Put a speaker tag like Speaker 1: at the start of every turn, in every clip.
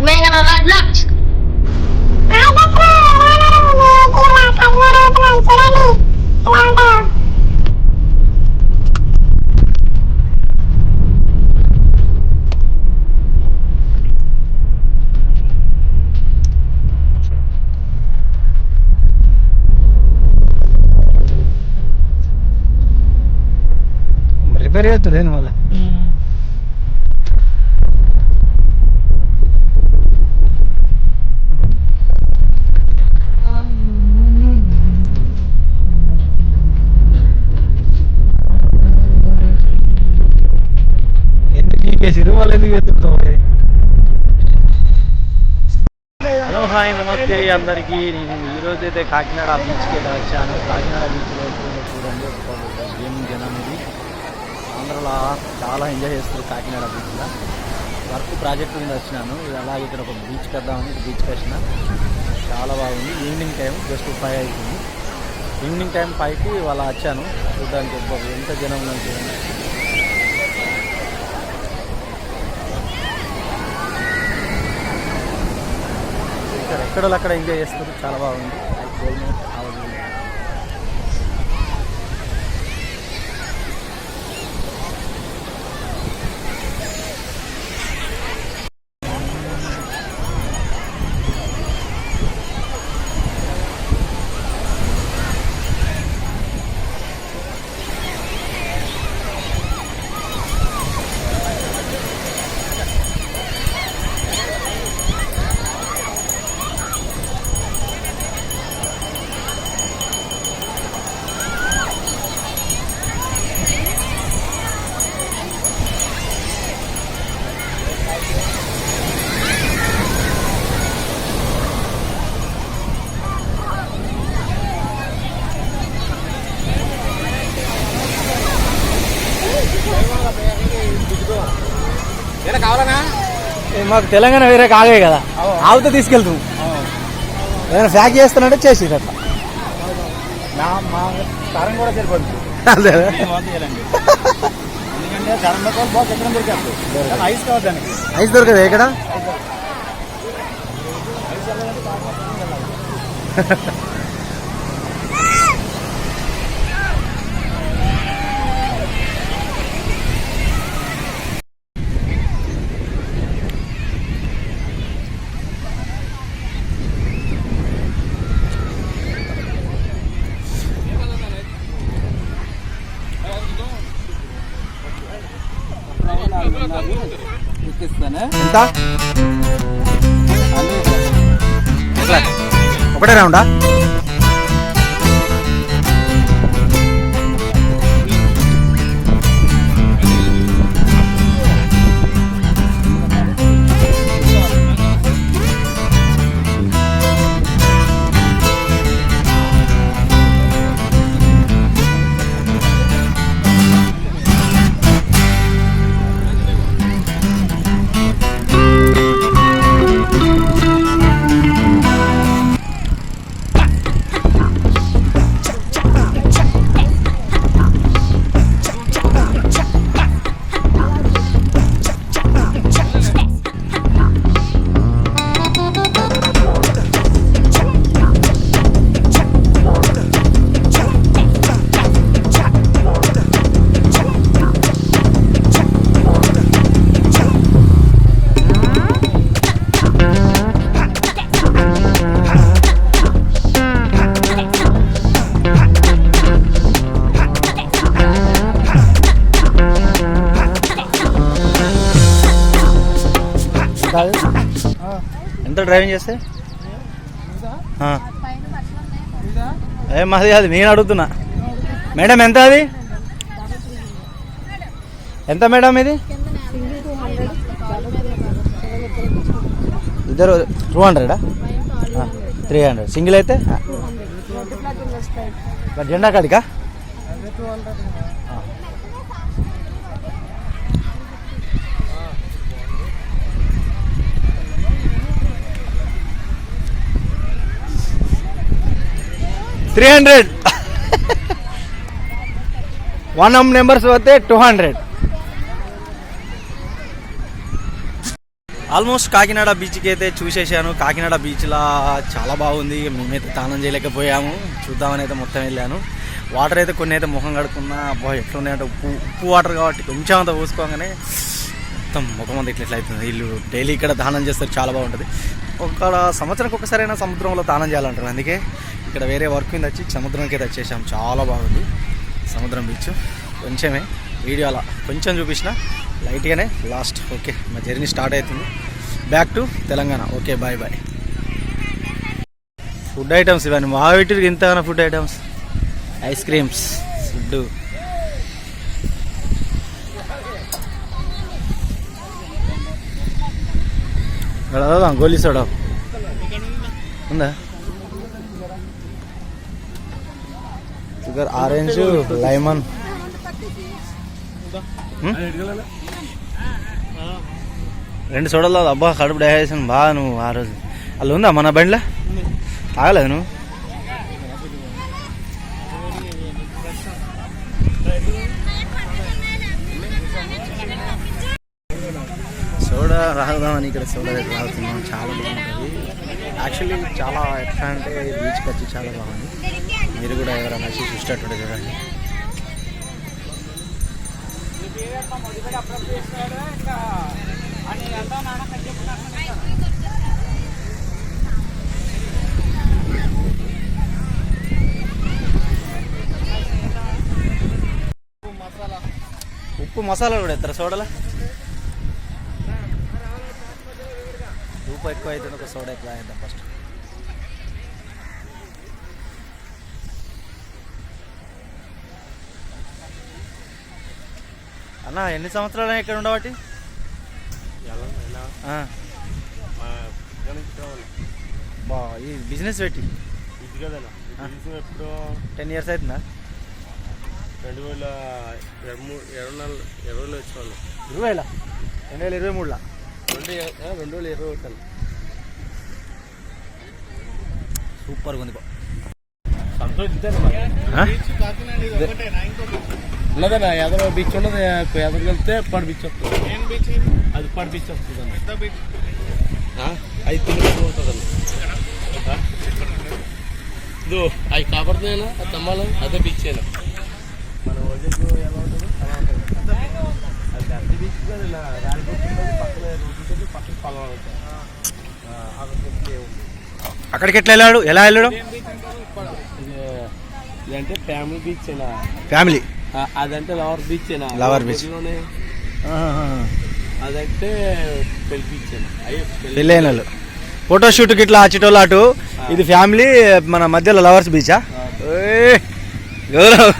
Speaker 1: Mega Lux.
Speaker 2: Repair అవుతుంది ఏంది మళ్ళీ ఎందుకు గీకేసిరు వాళ్ళు ఎందుకు ఎత్తుకుంటాం హలో హాయ్ నమస్తే అందరికీ. నేను ఈరోజు అయితే కాకినాడ బీచ్కి అయితే వచ్చాను. కాకినాడ బీచ్లో చూడండి ఏం జనం ఇది. ఆంధ్రలో చాలా ఎంజాయ్ చేస్తారు కాకినాడ బీచ్లో వర్క్ ప్రాజెక్ట్ మీద వచ్చినాను. ఇది అలాగే ఇక్కడ ఒక బీచ్కి వద్దామని బీచ్కి వచ్చిన చాలా బాగుంది. ఈవినింగ్ టైం జస్ట్ ఫైవ్ అవుతుంది. ఈవినింగ్ టైం ఫైవ్కి వాళ్ళ వచ్చాను. చూడడానికి ఎంత జనం ఉన్నారు చూడండి. అక్కడలక్కడ అక్కడ ఎంజాయ్ చేస్తారు. చాలా బాగుంది. మాకు తెలంగాణ వేరే కాగే కదా. ఆవుతో తీసుకెళ్తాం. ఏదైనా ఫ్యాక్ చేస్తున్నట్టే చేసి అట్లా.
Speaker 3: మా తరం కూడా సరిపోతుంది. ఐస్
Speaker 2: దొరకదు ఇక్కడ? ఎంత ఎట్లా ఒకటే రౌండా ఎంత డ్రైవింగ్ చేస్తే? ఏ మాది అది నేను అడుగుతున్నా. మేడం ఎంత అది? ఎంత మేడం ఇది? ఇద్దరు టూ హండ్రెడా త్రీ హండ్రెడ్ సింగిల్ అయితే? జెండా కాడికా? త్రీ హండ్రెడ్ వన్ నెంబర్స్ పోతే టూ హండ్రెడ్ ఆల్మోస్ట్ కాకినాడ బీచ్కి అయితే చూసేసాను కాకినాడ బీచ్లో చాలా బాగుంది. మేమైతే స్నానం చేయలేకపోయాము. చూద్దామని అయితే మొత్తం వెళ్ళాను. వాటర్ అయితే కొన్ని అయితే ముఖం కడుక్కున్నా అబ్బా ఎట్లున్నాయంటే ఉప్పు ఉప్పు వాటర్ కాబట్టి కొంచెం అంత పోసుకోగానే మొత్తం ముఖం అంతా ఇట్లా ఇట్లా అవుతుంది. వీళ్ళు డైలీ ఇక్కడ దానం చేస్తారు చాలా బాగుంటుంది. ఒక సంవత్సరానికి ఒకసారైనా సముద్రంలో దానం చేయాలంటారు అందుకే ఇక్కడ వేరే వర్క్ మీద వచ్చి సముద్రంకి అయితే వచ్చేసాం. చాలా బాగుంది. సముద్రం బీచ్ కొంచెమే వీడియో అలా కొంచెం చూపించిన. లైట్గానే లాస్ట్. ఓకే మా జర్నీ స్టార్ట్ అవుతుంది. Back to Telangana. Okay bye bye food items ఇవన్నీ. మా వీటికి ఇంతగానో food items ice creams food goli soda ఉందా? Sugar orange lemon. రెండు సోడాలు అబ్బా కడుపు డైజెషన్ బాగా నువ్వు ఆ రోజు. అలా ఉందా మన బండిలో? తాగలేదు నువ్వు? సోడా రాదామని ఇక్కడ సోడా దగ్గర తాగుతున్నాం. చాలా బాగుంటుంది. యాక్చువల్లీ చాలా ఎట్లా అంటే బీచ్కి వచ్చి చాలా బాగుంది. మీరు కూడా ఎవరైనా వచ్చి చూసేటట్టు చూడండి. ఉప్పు మసాలా కూడా ఎత్తారు సోడాలో? ఉప్పు ఎక్కువ అయితే ఒక సోడా ఎక్కువ అయిద్దాం ఫస్ట్ అన్న ఎన్ని సంవత్సరాలు ఇక్కడ ఉండబట్టి? బా ఈ బిజినెస్ పెట్టి?
Speaker 3: ఎప్పుడు
Speaker 2: టెన్ ఇయర్స్ అవుతుందా
Speaker 3: రెండు వేల ఇరవై మూడు ఇరవై నాలుగు ఇరవైలో వచ్చేవాళ్ళు.
Speaker 2: ఇరవైలా రెండు వేల ఇరవై మూడులో?
Speaker 3: రెండు రెండు వేల ఇరవై ఒకటి
Speaker 2: సూపర్గా ఉంది?
Speaker 3: ఉన్నదన్నా ఎదరో బీచ్ ఉన్నది ఎదరికి వెళ్తే పడి బీచ్ వస్తుంది. అది పడి బీచ్ వస్తుంది ఐదు కిలోమీటర్లు ఉంటుందండి ఇదో అవి కాబడుతున్నాయినా అది తమ్మాలి? అదే బీచ్ అయినా. మన వజకు ఎలా ఉంటుందో? అలా ఉంటుంది. అది పెద్ద బీచ్ కాదు ఇలా పక్కన పక్కన పొలం ఉంది
Speaker 2: అక్కడికి ఎట్లా వెళ్ళాడు? ఎలా వెళ్ళాడు?
Speaker 3: ఇదంటే ఫ్యామిలీ బీచ్
Speaker 2: ఫ్యామిలీ
Speaker 3: అదంటే లవర్ బీచ్
Speaker 2: beach.
Speaker 3: ఊర్లోనే. అదంటే పెళ్ళి బీచ్
Speaker 2: పెళ్ళైన వాళ్ళు. ఫోటో షూట్కి ఇట్లా వచ్చేటోళ్ళు అటు. ఇది ఫ్యామిలీ మన మధ్యలో లవర్స్ బీచా గౌరవ్.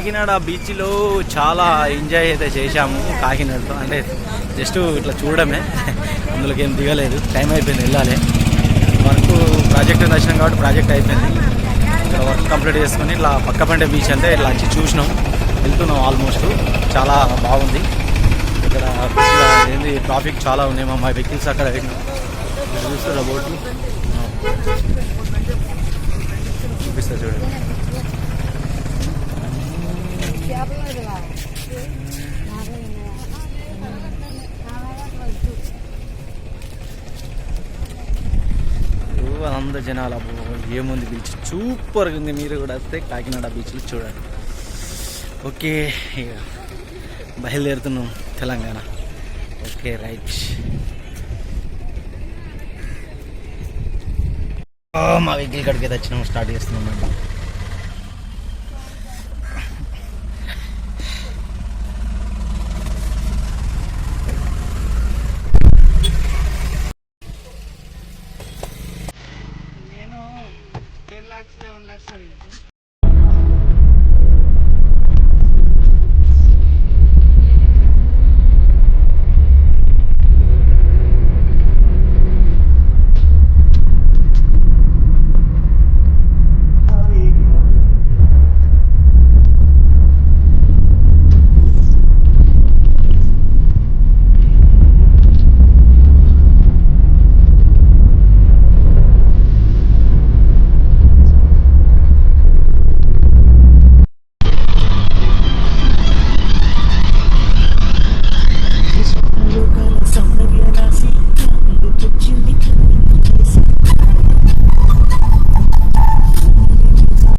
Speaker 1: కాకినాడ
Speaker 2: బీచ్లో చాలా ఎంజాయ్ అయితే చేశాము కాకినాడలో అంటే జస్ట్ ఇట్లా చూడడమే. అందులోకి ఏం దిగలేదు. టైం అయిపోయింది వెళ్ళాలి. వర్క్ ప్రాజెక్ట్ నచ్చినాం కాబట్టి ప్రాజెక్ట్ అయిపోయింది. ఇక్కడ వర్క్ కంప్లీట్ చేసుకొని ఇట్లా పక్క పండే బీచ్ అంటే ఇట్లా వచ్చి చూసినాం. వెళ్తున్నాం ఆల్మోస్ట్ చాలా బాగుంది. ఇక్కడ ఏంది ట్రాఫిక్ చాలా ఉన్నాయి. మా మా వెహికల్స్ అక్కడ చూస్తారా బోట్లు చూపిస్తా చూడండి అంద జనాలు అబ్బో ఏముంది బీచ్? సూపర్గా ఉంది. మీరు కూడా వస్తే కాకినాడ బీచ్లో చూడండి. ఓకే ఇక బయలుదేరుతున్నాం తెలంగాణ. Okay right. మా వెహికల్ కడికి వచ్చినాం. స్టార్ట్ చేస్తున్నాం అండి.